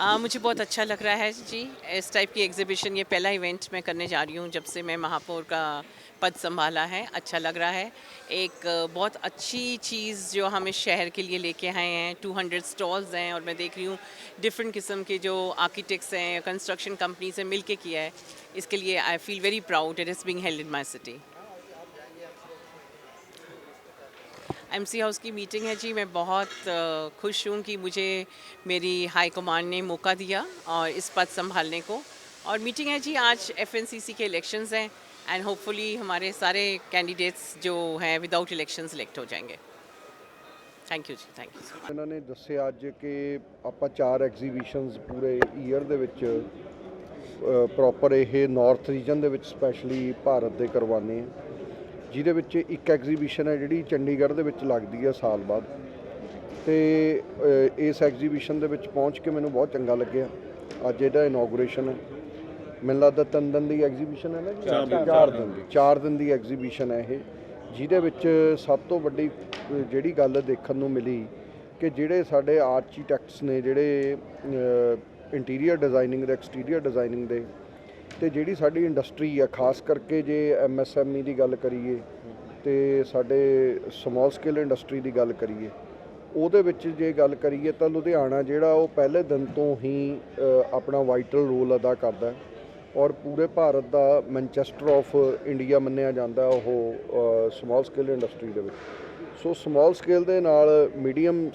आ, मुझे बहुत अच्छा लग रहा है जी। इस टाइप की एग्जीबिशन ये पहला इवेंट मैं करने जा रही हूँ जब से मैं महापौर का पद संभाला है। अच्छा लग रहा है। एक बहुत अच्छी चीज़ जो हम इस शहर के लिए लेके आए हैं। 200 स्टॉल्स हैं और मैं देख रही हूँ डिफरेंट किस्म के जो आर्किटेक्ट्स हैं कंस्ट्रक्शन कंपनी से मिल के किया है। इसके लिए I feel very proud it is being held in my city MC house की मीटिंग है जी मैं बहुत अ, खुश हूँ कि मुझे मेरी हाई कमांड ने मौका दिया और इस पद संभालने को और मीटिंग है जी आज एफएनसीसी के इलेक्शंस हैं एंड होपफुली हमारे सारे कैंडिडेट्स जो हैं विदाउट इलेक्शंस इलेक्ट हो जाएंगे thank you ji thank you so much ਇਹਨਾਂ ਨੇ ਦੱਸਿਆ ਅੱਜ ਕਿ ਆਪਾਂ ਚਾਰ ਐਗਜ਼ੀਬਿਸ਼ਨਸ ਪੂਰੇ ਈਅਰ ਦੇ ਵਿੱਚ ਪ੍ਰੋਪਰ ਇਹ ਨਾਰਥ ਰੀਜਨ ਦੇ ਵਿੱਚ ਸਪੈਸ਼ਲੀ ਭਾਰਤ ਦੇ ਕਰਵਾਉਂਦੇ ਆ ਜਿਹਦੇ ਵਿੱਚ ਇੱਕ ਐਗਜ਼ੀਬਿਸ਼ਨ ਹੈ ਜਿਹੜੀ ਚੰਡੀਗੜ੍ਹ ਦੇ ਵਿੱਚ ਲੱਗਦੀ ਹੈ ਸਾਲ ਬਾਅਦ। ਤੇ ਇਸ ਐਗਜ਼ੀਬਿਸ਼ਨ ਦੇ ਵਿੱਚ ਪਹੁੰਚ ਕੇ ਮੈਨੂੰ ਬਹੁਤ ਚੰਗਾ ਲੱਗਿਆ। ਅੱਜ ਇਹਦਾ ਇਨੋਗ੍ਰੇਸ਼ਨ ਹੈ। ਮੈਨੂੰ ਲੱਗਦਾ ਤਿੰਨ ਦਿਨ ਦੀ ਐਗਜ਼ੀਬਿਸ਼ਨ ਹੈ ਨਾ? ਚਾਰ ਦਿਨ। ਦੀ। ਚਾਰ ਦਿਨ ਦੀ ਐਗਜ਼ੀਬਿਸ਼ਨ ਹੈ ਇਹ। ਜਿਹਦੇ ਵਿੱਚ ਸਭ ਤੋਂ ਵੱਡੀ ਜਿਹੜੀ ਗੱਲ ਦੇਖਣ ਨੂੰ ਮਿਲੀ ਕਿ ਜਿਹੜੇ ਸਾਡੇ ਆਰਕੀਟੈਕਟਸ ਨੇ ਜਿਹੜੇ ਇੰਟੀਰੀਅਰ ਡਿਜ਼ਾਈਨਿੰਗ ਦੇ ਐਕਸਟੀਰੀਅਰ ਡਿਜ਼ਾਈਨਿੰਗ ਦੇ ਤੇ ਜਿਹੜੀ ਸਾਡੀ ਇੰਡਸਟਰੀ ਆ, ਖਾਸ ਕਰਕੇ ਜੇ ਐਮਐਸਐਮਈ ਦੀ ਗੱਲ ਕਰੀਏ ਤੇ ਸਾਡੇ ਸਮਾਲ ਸਕੇਲ ਇੰਡਸਟਰੀ ਦੀ ਗੱਲ ਕਰੀਏ, ਉਹਦੇ ਵਿੱਚ ਜੇ ਗੱਲ ਕਰੀਏ ਤਾਂ ਲੁਧਿਆਣਾ ਜਿਹੜਾ ਉਹ ਪਹਿਲੇ ਦਿਨ ਤੋਂ ਹੀ ਆਪਣਾ ਵਾਈਟਲ ਰੋਲ ਅਦਾ ਕਰਦਾ ਔਰ ਪੂਰੇ ਭਾਰਤ ਦਾ ਮੈਨਚੈਸਟਰ ਆਫ ਇੰਡੀਆ ਮੰਨਿਆ ਜਾਂਦਾ ਉਹ ਸਮਾਲ ਸਕੇਲ ਇੰਡਸਟਰੀ ਦੇ ਵਿੱਚ। ਸੋ ਸਮਾਲ ਸਕੇਲ ਦੇ ਨਾਲ ਮੀਡੀਅਮ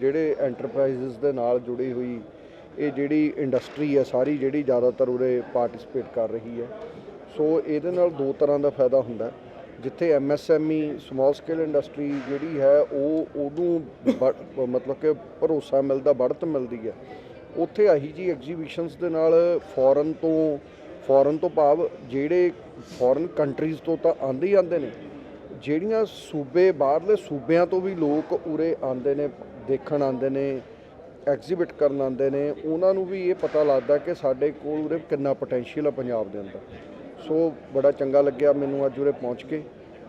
ਜਿਹੜੇ ਐਂਟਰਪ੍ਰਾਈਜ਼ਸ ਦੇ ਨਾਲ ਜੁੜੀ ਹੋਈ ਇਹ ਜਿਹੜੀ ਇੰਡਸਟਰੀ ਹੈ, ਸਾਰੀ ਜਿਹੜੀ ਜ਼ਿਆਦਾਤਰ ਉਰੇ ਪਾਰਟਿਸਿਪੇਟ ਕਰ ਰਹੀ ਹੈ। ਸੋ ਇਹਦੇ ਨਾਲ ਦੋ ਤਰ੍ਹਾਂ ਦਾ ਫਾਇਦਾ ਹੁੰਦਾ ਹੈ। ਜਿੱਥੇ ਐਮਐਸਐਮਈ ਸਮਾਲ ਸਕੇਲ ਇੰਡਸਟਰੀ ਜਿਹੜੀ ਹੈ, ਉਹ ਉਹਨੂੰ ਬ- ਮਤਲਬ ਕਿ ਭਰੋਸਾ ਮਿਲਦਾ ਬੜਤ ਮਿਲਦੀ ਹੈ। ਉੱਥੇ ਆਹੀ ਜੀ ਐਗਜ਼ੀਬਿਸ਼ਨਸ ਦੇ ਨਾਲ ਫੋਰਨ ਤੋਂ ਫੋਰਨ ਤੋਂ ਭਾਵ ਜਿਹੜੇ ਫੋਰਨ ਕੰਟਰੀਜ਼ ਤੋਂ ਤਾਂ ਆਂਦੇ ਹੀ ਆਂਦੇ ਨੇ। ਜਿਹੜੀਆਂ ਸੂਬੇ, ਬਾਹਰਲੇ ਸੂਬਿਆਂ ਤੋਂ ਵੀ ਲੋਕ ਉਰੇ ਆਂਦੇ ਨੇ, ਦੇਖਣ ਆਂਦੇ ਨੇ ਐਗਜ਼ੀਬਿਟ ਕਰਨ ਆਉਂਦੇ ਨੇ, ਉਹਨਾਂ ਨੂੰ ਵੀ ਇਹ ਪਤਾ ਲੱਗਦਾ ਕਿ ਸਾਡੇ ਕੋਲ ਉਰੇ ਕਿੰਨਾ ਪੋਟੈਂਸ਼ੀਅਲ ਆ ਪੰਜਾਬ ਦੇ ਅੰਦਰ। ਸੋ ਬੜਾ ਚੰਗਾ ਲੱਗਿਆ ਮੈਨੂੰ ਅੱਜ ਉਰੇ ਪਹੁੰਚ ਕੇ।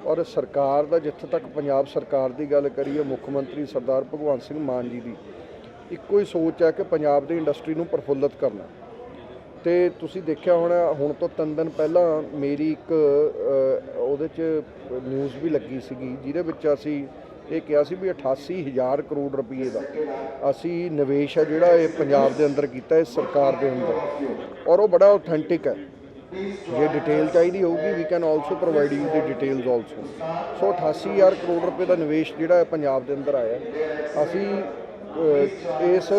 ਔਰ ਸਰਕਾਰ ਦਾ ਜਿੱਥੇ ਤੱਕ ਪੰਜਾਬ ਸਰਕਾਰ ਦੀ ਗੱਲ ਕਰੀਏ, ਮੁੱਖ ਮੰਤਰੀ ਸਰਦਾਰ ਭਗਵੰਤ ਸਿੰਘ ਮਾਨ ਜੀ ਦੀ, ਇੱਕੋ ਹੀ ਸੋਚ ਹੈ ਕਿ ਪੰਜਾਬ ਦੀ ਇੰਡਸਟਰੀ ਨੂੰ ਪ੍ਰਫੁੱਲਤ ਕਰਨਾ। ਤੇ ਤੁਸੀਂ ਦੇਖਿਆ ਹੋਣਾ, ਹੁਣ ਤੋਂ ਤਿੰਨ ਦਿਨ ਪਹਿਲਾਂ ਮੇਰੀ ਇੱਕ ਉਹਦੇ 'ਚ ਨਿਊਜ਼ ਵੀ ਲੱਗੀ ਸੀਗੀ, ਜਿਹਦੇ ਵਿੱਚ ਅਸੀਂ ਇਹ ਕਿਹਾ ਸੀ ਵੀ 88000 ਕਰੋੜ ਰੁਪਏ ਦਾ ਅਸੀਂ ਨਿਵੇਸ਼ ਹੈ ਜਿਹੜਾ ਇਹ ਪੰਜਾਬ ਦੇ ਅੰਦਰ ਕੀਤਾ ਇਸ ਸਰਕਾਰ ਦੇ ਅੰਦਰ। ਔਰ ਉਹ ਬੜਾ ਆਥੈਂਟਿਕ ਹੈ। ਜੇ ਡਿਟੇਲ ਚਾਹੀਦੀ ਹੋਊਗੀ we can also provide you the details also so 88000 crore ਰੁਪਏ ਦਾ ਨਿਵੇਸ਼ ਜਿਹੜਾ ਹੈ ਪੰਜਾਬ ਦੇ ਅੰਦਰ ਆਇਆ। ਅਸੀਂ ਇਸ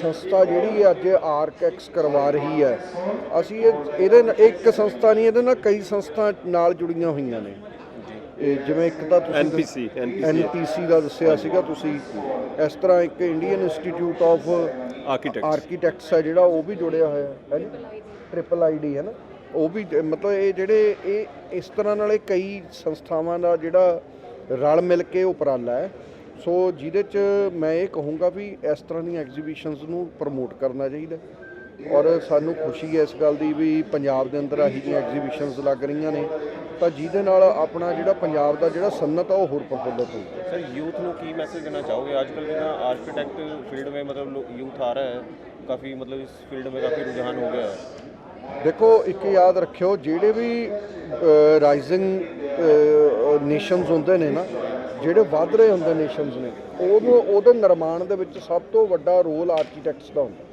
ਸੰਸਥਾ ਜਿਹੜੀ ਅੱਜ ਆਰਕੈਕਸ ਕਰਵਾ ਰਹੀ ਹੈ, ਅਸੀਂ ਇਹ ਇਹਦੇ ਨਾਲ ਇੱਕ ਸੰਸਥਾ ਨਹੀਂ, ਇਹਦੇ ਨਾਲ ਕਈ ਸੰਸਥਾ ਨਾਲ ਜੁੜੀਆਂ ਹੋਈਆਂ ਨੇ। ਜਿਵੇਂ ਇੱਕ ਤਾਂ ਤੁਸੀਂ NPC ਐਨਪੀਸੀ ਦਾ ਦੱਸਿਆ ਸੀਗਾ ਤੁਸੀਂ ਇਸ ਤਰ੍ਹਾਂ ਇੱਕ Indian Institute of Architect Architects ਹੈ ਜਿਹੜਾ ਉਹ ਵੀ ਜੁੜਿਆ ਹੋਇਆ ਹੈ ਜੀ। ਟ੍ਰਿਪਲ ਆਈਡੀ ਹੈ ਨਾ। ਉਹ ਵੀ ਮਤਲਬ ਇਹ ਜਿਹੜੇ ਇਹ ਇਸ ਤਰ੍ਹਾਂ ਨਾਲ ਇਹ ਕਈ ਸੰਸਥਾਵਾਂ ਦਾ ਜਿਹੜਾ ਰਲ ਮਿਲ ਕੇ ਉਪਰਾਲਾ ਹੈ। ਸੋ ਜਿਹਦੇ ਚ ਮੈਂ ਇਹ ਕਹੂੰਗਾ ਵੀ ਇਸ ਤਰ੍ਹਾਂ ਦੀਆਂ ਐਗਜ਼ੀਬਿਸ਼ਨਸ ਨੂੰ ਪ੍ਰਮੋਟ ਕਰਨਾ ਚਾਹੀਦਾ। ਔਰ ਸਾਨੂੰ ਖੁਸ਼ੀ ਹੈ ਇਸ ਗੱਲ ਦੀ ਵੀ ਪੰਜਾਬ ਦੇ ਅੰਦਰ ਆਹੀ ਜਿਹੀਆਂ ਐਗਜ਼ੀਬਿਸ਼ਨਸ ਲੱਗ ਰਹੀਆਂ ਨੇ। ਤਾਂ ਜਿਹਦੇ ਨਾਲ ਆਪਣਾ ਜਿਹੜਾ ਪੰਜਾਬ ਦਾ ਜਿਹੜਾ ਸਨਅਤ ਆ ਉਹ ਹੋਰ ਪ੍ਰਫੁੱਲਤ ਹੋਊ। ਸਰ ਯੂਥ ਨੂੰ ਕੀ ਮੈਸੇਜ ਦੇਣਾ ਚਾਹੋਗੇ? ਅੱਜ ਕੱਲ੍ਹ ਜਿਹੜਾ ਆਰਕੀਟੈਕਟ ਫੀਲਡ ਵਿੱਚ ਮਤਲਬ ਯੂਥ ਆ ਰਿਹਾ ਹੈ। ਕਾਫੀ ਮਤਲਬ ਇਸ ਫੀਲਡ ਵਿੱਚ ਕਾਫੀ ਰੁਝਾਨ ਹੋ ਗਿਆ ਹੈ। ਦੇਖੋ ਇੱਕ ਯਾਦ ਰੱਖਿਓ ਜਿਹੜੇ ਵੀ ਰਾਈਜ਼ਿੰਗ ਨੇਸ਼ਨਸ ਹੁੰਦੇ ਨੇ ਨਾ ਜਿਹੜੇ ਵੱਧ ਰਹੇ ਹੁੰਦੇ ਨੇਸ਼ਨਸ ਨੇ ਉਹਨੂੰ ਉਹਦੇ ਨਿਰਮਾਣ ਦੇ ਵਿੱਚ ਸਭ ਤੋਂ ਵੱਡਾ ਰੋਲ ਆਰਕੀਟੈਕਟਸ ਦਾ ਹੁੰਦਾ।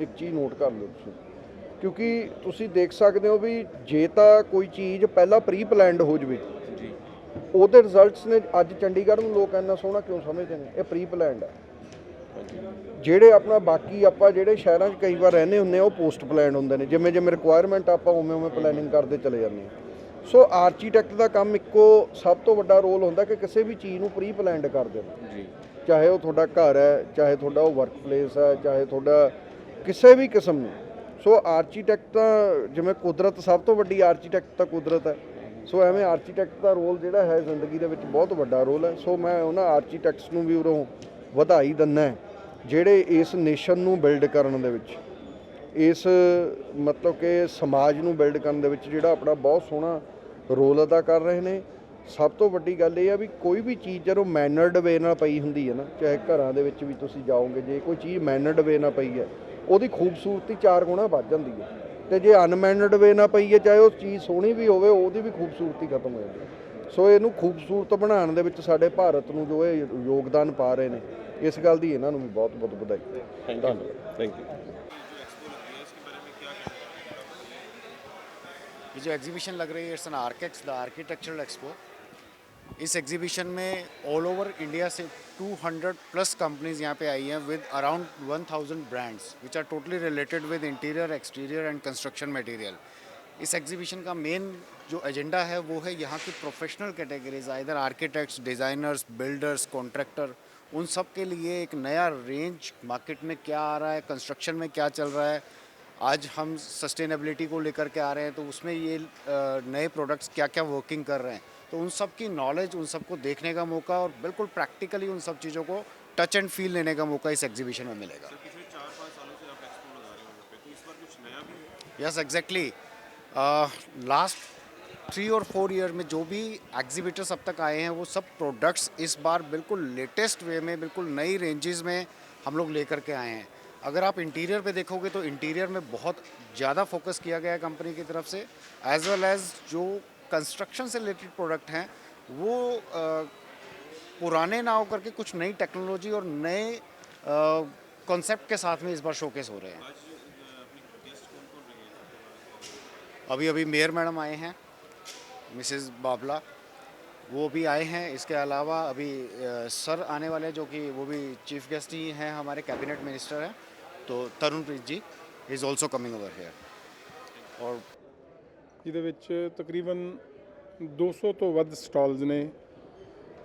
ਇੱਕ ਚੀਜ਼ ਨੋਟ ਕਰ ਲਓ ਤੁਸੀਂ। ਕਿਉਂਕਿ ਤੁਸੀਂ ਦੇਖ ਸਕਦੇ ਹੋ ਵੀ ਜੇ ਤਾਂ ਕੋਈ ਚੀਜ਼ ਪਹਿਲਾਂ ਪ੍ਰੀ ਪਲਾਨਡ ਹੋ ਜਵੇ ਜੀ। ਉਹਦੇ ਰਿਜ਼ਲਟਸ ਨੇ ਅੱਜ ਚੰਡੀਗੜ੍ਹ ਨੂੰ ਲੋਕ ਇੰਨਾ ਸੋਹਣਾ ਕਿਉਂ ਸਮਝਦੇ ਨੇ? ਇਹ ਪ੍ਰੀ ਪਲਾਨਡ ਹੈ ਜਿਹੜੇ ਆਪਣਾ ਬਾਕੀ ਆਪਾਂ ਜਿਹੜੇ ਸ਼ਹਿਰਾਂ 'ਚ ਕਈ ਵਾਰ ਰਹਿੰਦੇ ਹੁੰਦੇ ਆ ਉਹ ਪੋਸਟ ਪਲਾਨ ਹੁੰਦੇ ਨੇ। ਜਿਵੇਂ ਜਿਵੇਂ ਰਿਕੁਆਇਰਮੈਂਟ ਆਪਾਂ ਉਵੇਂ ਉਵੇਂ ਪਲੈਨਿੰਗ ਕਰਦੇ ਚਲੇ ਜਾਂਦੇ ਆ ਸੋ ਆਰਕੀਟੈਕਟ ਦਾ ਕੰਮ ਇੱਕੋ ਸਭ ਤੋਂ ਵੱਡਾ ਰੋਲ ਹੁੰਦਾ ਕਿ ਕਿਸੇ ਵੀ ਚੀਜ਼ ਨੂੰ ਪ੍ਰੀ ਪਲਾਨਡ ਕਰ ਦੇਣਾ। ਜੀ। ਚਾਹੇ ਉਹ ਤੁਹਾਡਾ ਘਰ ਹੈ ਚਾਹੇ ਤੁਹਾਡਾ ਉਹ ਵਰਕ ਪਲੇਸ ਹੈ ਚਾਹੇ ਤੁਹਾਡਾ ਕਿਸੇ ਵੀ ਕਿਸਮ ਨੂੰ। ਸੋ ਆਰਕੀਟੈਕਟ ਤਾਂ ਜਿਵੇਂ ਕੁਦਰਤ ਸਭ ਤੋਂ ਵੱਡੀ ਆਰਕੀਟੈਕਟ ਤਾਂ ਕੁਦਰਤ ਹੈ। ਸੋ ਐਵੇਂ ਆਰਕੀਟੈਕਟ ਦਾ ਰੋਲ ਜਿਹੜਾ ਹੈ ਜ਼ਿੰਦਗੀ ਦੇ ਵਿੱਚ ਬਹੁਤ ਵੱਡਾ ਰੋਲ ਹੈ। ਸੋ ਮੈਂ ਉਹਨਾਂ ਆਰਕੀਟੈਕਟਸ ਨੂੰ ਵੀ ਉਰੋਂ ਵਧਾਈ ਦਿੰਦਾ ਜਿਹੜੇ ਇਸ ਨੇਸ਼ਨ ਨੂੰ ਬਿਲਡ ਕਰਨ ਦੇ ਵਿੱਚ, ਇਸ ਮਤਲਬ ਕਿ ਸਮਾਜ ਨੂੰ ਬਿਲਡ ਕਰਨ ਦੇ ਵਿੱਚ ਜਿਹੜਾ ਆਪਣਾ ਬਹੁਤ ਸੋਹਣਾ ਰੋਲ ਅਦਾ ਕਰ ਰਹੇ ਨੇ। ਸਭ ਤੋਂ ਵੱਡੀ ਗੱਲ ਇਹ ਆ ਵੀ ਕੋਈ ਵੀ ਚੀਜ਼ ਜਦੋਂ ਮੈਨਰਡ ਵੇ ਨਾਲ ਪਈ ਹੁੰਦੀ ਹੈ ਨਾ, ਚਾਹੇ ਘਰਾਂ ਦੇ ਵਿੱਚ ਵੀ ਤੁਸੀਂ ਜਾਓਗੇ, ਜੇ ਕੋਈ ਚੀਜ਼ ਮੈਨਰਡ ਵੇ ਨਾਲ ਪਈ ਹੈ ਉਹਦੀ ਖੂਬਸੂਰਤੀ ਚਾਰ ਗੁਣਾ ਵੱਧ ਜਾਂਦੀ ਹੈ ਤੇ ਜੇ ਅਨਮੈਨਡ ਵੇ ਨਾ ਪਈ ਹੈ ਚਾਹੇ ਉਹ ਚੀਜ਼ ਸੋਹਣੀ ਵੀ ਹੋਵੇ ਉਹਦੀ ਵੀ ਖੂਬਸੂਰਤੀ ਖਤਮ ਹੋ ਜਾਂਦੀ ਹੈ ਸੋ ਇਹਨੂੰ ਖੂਬਸੂਰਤ ਬਣਾਉਣ ਦੇ ਵਿੱਚ ਸਾਡੇ ਭਾਰਤ ਨੂੰ ਜੋ ਇਹ ਯੋਗਦਾਨ ਪਾ ਰਹੇ ਨੇ ਇਸ ਗੱਲ ਦੀ ਇਹਨਾਂ ਨੂੰ ਵੀ ਬਹੁਤ ਬਹੁਤ ਵਧਾਈ ਥੈਂਕ ਯੂ ਥੈਂਕ ਯੂ ये जो एग्जीबिशन लग रही है it's an Archex the architectural expo इस एग्जीबिशन में ऑल ओवर इंडिया से 200 प्लस कंपनीज़ यहाँ पे आई हैं with around 1000 brands which are totally related with interior exterior and construction material इस एग्जीबिशन का मेन जो एजेंडा है, वो है यहाँ की प्रोफेशनल कैटेगरीज इधर आर्किटेक्ट्स डिज़ाइनर्स बिल्डर्स कॉन्ट्रैक्टर उन सब के लिए एक नया रेंज मार्केट में क्या आ रहा है कंस्ट्रक्शन में क्या चल रहा है। आज हम सस्टेनेबिलिटी को लेकर के आ रहे हैं तो उसमें ये नए प्रोडक्ट्स क्या क्या वर्किंग कर रहे हैं। तो उन सब की नॉलेज उन सबको देखने का मौका और बिल्कुल प्रैक्टिकली उन सब चीज़ों को टच एंड फील लेने का मौका इस एग्जीबिशन में मिलेगा। यस एग्जैक्टली लास्ट थ्री और फोर ईयर में जो भी एग्जीबिटर्स अब तक आए हैं वो सब प्रोडक्ट्स इस बार बिल्कुल लेटेस्ट वे में बिल्कुल नई रेंजेस में हम लोग लेकर के आए हैं। अगर आप इंटीरियर पे देखोगे तो इंटीरियर में बहुत ज़्यादा फोकस किया गया है कंपनी की तरफ़ से एज वेल एज जो कंस्ट्रक्शन से रिलेटेड प्रोडक्ट हैं, वो पुराने ना होकर के कुछ नई टेक्नोलॉजी और नए कॉन्सेप्ट के साथ में इस बार शोकेस हो रहे हैं। अभी अभी मेयर मैडम आए हैं मिसेस बाबला वो भी आए हैं। इसके अलावा अभी सर आने वाले जो कि वो भी चीफ गेस्ट ही हैं, हमारे कैबिनेट मिनिस्टर हैं तो Tarun Preet ji is also coming over here और ਜਿਹਦੇ ਵਿੱਚ ਤਕਰੀਬਨ 200 ਤੋਂ ਵੱਧ ਸਟਾਲਸ ਨੇ।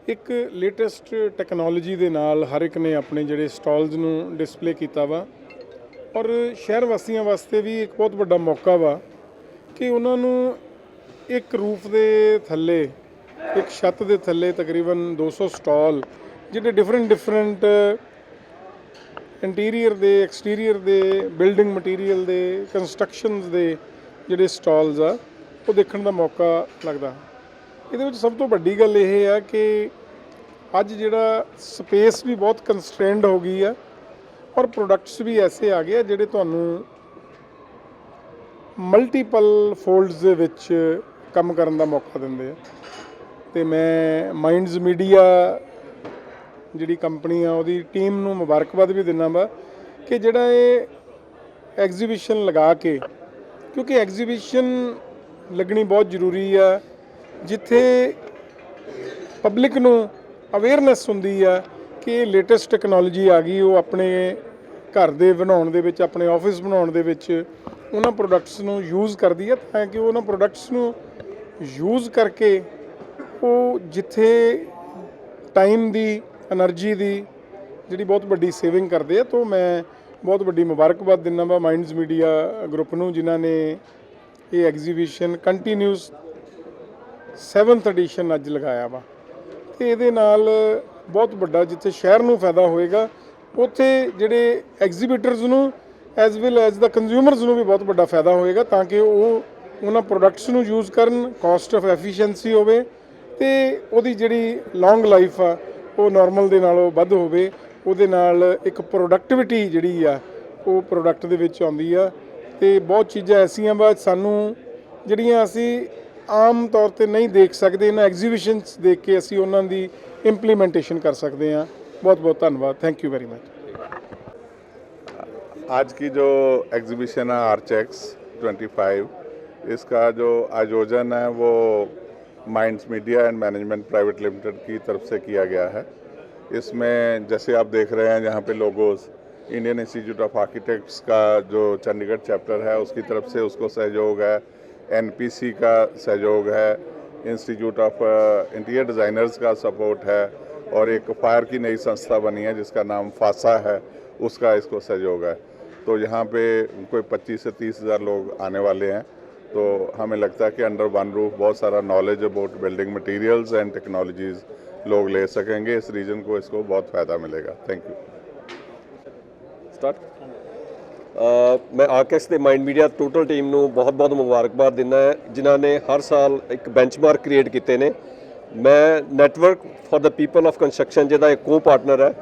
ਇੱਕ ਲੇਟੈਸਟ ਟੈਕਨੋਲੋਜੀ ਦੇ ਨਾਲ ਹਰ ਇੱਕ ਨੇ ਆਪਣੇ ਜਿਹੜੇ ਸਟਾਲਸ ਨੂੰ ਡਿਸਪਲੇ ਕੀਤਾ ਵਾ। ਔਰ ਸ਼ਹਿਰ ਵਾਸੀਆਂ ਵਾਸਤੇ ਵੀ ਇੱਕ ਬਹੁਤ ਵੱਡਾ ਮੌਕਾ ਵਾ ਕਿ ਉਹਨਾਂ ਨੂੰ ਇੱਕ ਰੂਫ ਦੇ ਥੱਲੇ, ਇੱਕ ਛੱਤ ਦੇ ਥੱਲੇ ਤਕਰੀਬਨ 200 ਸਟਾਲ ਜਿਹੜੇ ਡਿਫਰੈਂਟ ਡਿਫਰੈਂਟ ਇੰਟੀਰੀਅਰ ਦੇ ਐਕਸਟੀਰੀਅਰ ਦੇ ਬਿਲਡਿੰਗ ਮਟੀਰੀਅਲ ਦੇ ਕੰਸਟਰਕਸ਼ਨਸ ਦੇ ਜਿਹੜੇ ਸਟਾਲਸ ਆ, ਉਹ ਦੇਖਣ ਦਾ ਮੌਕਾ ਲੱਗਦਾ। ਇਹਦੇ ਵਿੱਚ ਸਭ ਤੋਂ ਵੱਡੀ ਗੱਲ ਇਹ ਆ ਕਿ ਅੱਜ ਜਿਹੜਾ ਸਪੇਸ ਵੀ ਬਹੁਤ ਕੰਸਟ੍ਰੇਨਡ ਹੋ ਗਈ ਆ ਔਰ ਪ੍ਰੋਡਕਟਸ ਵੀ ਐਸੇ ਆ ਗਏ ਆ ਜਿਹੜੇ ਤੁਹਾਨੂੰ ਮਲਟੀਪਲ ਫੋਲਡਸ ਦੇ ਵਿੱਚ ਕੰਮ ਕਰਨ ਦਾ ਮੌਕਾ ਦਿੰਦੇ ਆ। ਤੇ ਮੈਂ ਮਾਈਂਡਸ ਮੀਡੀਆ ਜਿਹੜੀ ਕੰਪਨੀ ਆ, ਉਹਦੀ ਟੀਮ ਨੂੰ ਮੁਬਾਰਕਬਾਦ ਵੀ ਦਿੰਦਾ ਵਾ ਕਿ ਜਿਹੜਾ ਇਹ ਐਗਜ਼ੀਬਿਸ਼ਨ ਲਗਾ ਕੇ ਕਿਉਂਕਿ ਐਗਜ਼ੀਬਿਸ਼ਨ ਲੱਗਣੀ ਬਹੁਤ ਜ਼ਰੂਰੀ ਹੈ ਜਿੱਥੇ ਪਬਲਿਕ ਨੂੰ ਅਵੇਅਰਨੈਸ ਹੁੰਦੀ ਹੈ ਕਿ ਲੇਟੈਸਟ ਟੈਕਨੋਲੋਜੀ ਆ ਗਈ, ਉਹ ਆਪਣੇ ਘਰ ਦੇ ਬਣਾਉਣ ਦੇ ਵਿੱਚ, ਆਪਣੇ ਆਫਿਸ ਬਣਾਉਣ ਦੇ ਵਿੱਚ ਉਹਨਾਂ ਪ੍ਰੋਡਕਟਸ ਨੂੰ ਯੂਜ਼ ਕਰਦੀ ਹੈ ਤਾਂ ਕਿ ਉਹਨਾਂ ਪ੍ਰੋਡਕਟਸ ਨੂੰ ਯੂਜ਼ ਕਰਕੇ ਉਹ ਜਿੱਥੇ ਟਾਈਮ ਦੀ એનર્ਜੀ ਦੀ ਜਿਹੜੀ ਬਹੁਤ ਵੱਡੀ ਸੇਵਿੰਗ ਕਰਦੇ ਆ, ਤੋਂ ਮੈਂ ਬਹੁਤ ਵੱਡੀ ਮੁਬਾਰਕਬਾਦ ਦਿੰਦਾ ਵਾ ਮਾਈਂਡਸ ਮੀਡੀਆ ਗਰੁੱਪ ਨੂੰ, ਜਿਨ੍ਹਾਂ ਨੇ ਇਹ ਐਗਜ਼ੀਬਿਸ਼ਨ ਕੰਟੀਨਿਊਸ 7th ਐਡੀਸ਼ਨ ਅੱਜ ਲਗਾਇਆ ਵਾ। ਤੇ ਇਹਦੇ ਨਾਲ ਬਹੁਤ ਵੱਡਾ ਜਿੱਥੇ ਸ਼ਹਿਰ ਨੂੰ ਫਾਇਦਾ ਹੋਏਗਾ, ਉੱਥੇ ਜਿਹੜੇ ਐਗਜ਼ੀਬਿਟਰਸ ਨੂੰ as well as the consumers ਨੂੰ ਵੀ ਬਹੁਤ ਵੱਡਾ ਫਾਇਦਾ ਹੋਏਗਾ, ਤਾਂ ਕਿ ਉਹ ਉਹਨਾਂ ਪ੍ਰੋਡਕਟਸ ਨੂੰ ਯੂਜ਼ ਕਰਨ ਕਾਸਟ ਆਫ ਐਫੀਸ਼ੀਐਂਸੀ ਹੋਵੇ ਤੇ ਉਹਦੀ ਜਿਹੜੀ ਲੌਂਗ ਲਾਈਫ ਆ, ਉਹ ਨਾਰਮਲ ਦੇ ਨਾਲੋਂ ਵੱਧ ਹੋਵੇ। ਉਹਦੇ ਨਾਲ ਇੱਕ ਪ੍ਰੋਡਕਟਿਵਿਟੀ ਜਿਹੜੀ ਆ ਉਹ ਪ੍ਰੋਡਕਟ ਦੇ ਵਿੱਚ ਆਉਂਦੀ ਆ ਤੇ ਬਹੁਤ ਚੀਜ਼ਾਂ ਐਸੀਆਂ ਵਾ ਸਾਨੂੰ ਜਿਹੜੀਆਂ ਅਸੀਂ ਆਮ ਤੌਰ ਤੇ ਨਹੀਂ ਦੇਖ ਸਕਦੇ ਇਹਨਾਂ ਐਗਜ਼ੀਬਿਸ਼ਨਸ ਦੇਖ ਕੇ ਅਸੀਂ ਉਹਨਾਂ ਦੀ ਇੰਪਲੀਮੈਂਟੇਸ਼ਨ ਕਰ ਸਕਦੇ ਹਾਂ ਬਹੁਤ ਬਹੁਤ ਧੰਨਵਾਦ ਥੈਂਕ ਯੂ ਵੈਰੀ ਮਚ आज की जो एग्जीबिशन है आरचेक्स 25 इसका जो आयोजन है वो minds media and management private limited की तरफ से किया गया है इसमें जैसे आप देख रहे हैं यहाँ पे logos Indian institute of architects का जो चंडीगढ़ चैप्टर है, उसकी तरफ़ से उसको सहयोग है एनपीसी का सहयोग है इंस्टीट्यूट ऑफ़ इंटीरियर डिज़ाइनर्स का सपोर्ट है, और एक फायर की नई संस्था बनी है जिसका नाम फासा है, उसका इसको सहयोग है। तो यहाँ पे कोई 25 से तीस हज़ार लोग आने वाले हैं। तो हमें लगता है कि अंडर वन रूफ बहुत सारा knowledge about building materials and technologies लोग ले सकेंगे इस रीजन को इसको बहुत फ़ायदा मिलेगा थैंक यू ਸਟਾਰਟ ਅ, ਮੈਂ ਆਰਕੈਸ ਦੇ ਮਾਈਂਡ ਮੀਡੀਆ ਟੋਟਲ ਟੀਮ ਨੂੰ ਬਹੁਤ-ਬਹੁਤ ਮੁਬਾਰਕਬਾਦ ਦਿੰਦਾ ਹੈ ਜਿਨ੍ਹਾਂ ਨੇ ਹਰ ਸਾਲ ਇੱਕ ਬੈਂਚਮਾਰਕ ਕ੍ਰੀਏਟ ਕੀਤੇ ਨੇ ਮੈਂ network for the people of construction ਜਿਹਦਾ ਇੱਕ ਕੋ ਪਾਰਟਨਰ ਹੈ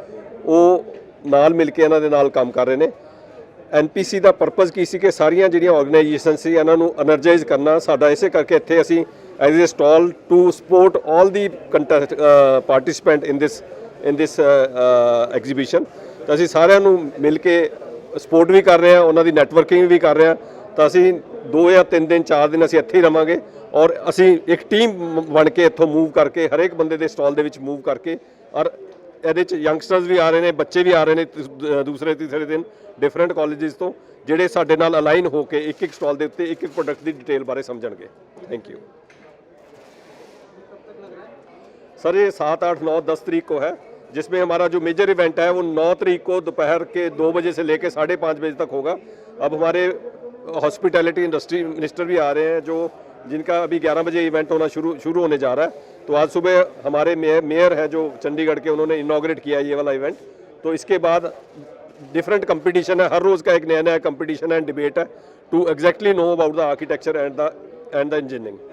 ਉਹ ਨਾਲ ਮਿਲ ਕੇ ਇਹਨਾਂ ਦੇ ਨਾਲ ਕੰਮ ਕਰ ਰਹੇ ਨੇ ਐਨਪੀਸੀ ਦਾ ਪਰਪਸ ਕੀ ਸੀ ਕਿ ਸਾਰੀਆਂ ਜਿਹੜੀਆਂ ਆਰਗੇਨਾਈਜੇਸ਼ਨ ਸੀ, ਇਹਨਾਂ ਨੂੰ એનર્ਜਾਈਜ਼ ਕਰਨਾ, ਸਾਡਾ ਇਸੇ ਕਰਕੇ ਇੱਥੇ ਅਸੀਂ as a stall to support 올 the contest participant in this in this exhibition ਤਾਂ ਅਸੀਂ ਸਾਰਿਆਂ ਨੂੰ ਮਿਲ ਕੇ ਸਪੋਰਟ ਵੀ ਕਰ ਰਹੇ ਹਾਂ, ਉਹਨਾਂ ਦੀ ਨੈਟਵਰਕਿੰਗ ਵੀ ਕਰ ਰਹੇ ਹਾਂ। ਤਾਂ ਅਸੀਂ ਦੋ ਜਾਂ ਤਿੰਨ ਦਿਨ, ਚਾਰ ਦਿਨ ਅਸੀਂ ਇੱਥੇ ਹੀ ਰਵਾਂਗੇ ਔਰ ਅਸੀਂ ਇੱਕ ਟੀਮ ਬਣ ਕੇ ਇੱਥੋਂ ਮੂਵ ਕਰਕੇ, ਹਰੇਕ ਬੰਦੇ ਦੇ ਸਟਾਲ ਦੇ ਵਿੱਚ ਮੂਵ ਕਰਕੇ ਔਰ ਇਹਦੇ ਚ ਯੰਗਸਟਰਸ ਵੀ ਆ ਰਹੇ ਨੇ ਬੱਚੇ ਵੀ ਆ ਰਹੇ ਨੇ ਤ- ਦ- ਦੂਸਰੇ ਤੀਸਰੇ ਦਿਨ ਡਿਫਰੈਂਟ ਕਾਲਜਸ ਤੋਂ ਜਿਹੜੇ ਸਾਡੇ ਨਾਲ ਅਲਾਈਨ ਹੋ ਕੇ ਇੱਕ ਇੱਕ ਸਟਾਲ ਦੇ ਉੱਤੇ ਇੱਕ ਇੱਕ ਪ੍ਰੋਡਕਟ ਦੀ ਡਿਟੇਲ ਬਾਰੇ ਸਮਝਣਗੇ ਥੈਂਕ ਯੂ सर ये सात आठ नौ दस तारीख को है जिसमें हमारा जो मेजर इवेंट है वो नौ तारीख को दोपहर के दो बजे से लेकर साढ़े पाँच बजे तक होगा अब हमारे हॉस्पिटैलिटी इंडस्ट्री मिनिस्टर भी आ रहे हैं जो जिनका अभी 11 बजे इवेंट होना शुरू शुरू होने जा रहा है तो आज सुबह हमारे मेयर हैं जो चंडीगढ़ के, उन्होंने इनाग्रेट किया ये वाला इवेंट तो इसके बाद डिफरेंट कंपटीशन है, हर रोज़ का एक नया नया कंपटीशन एंड डिबेट है to exactly know about the architecture and the and the engineering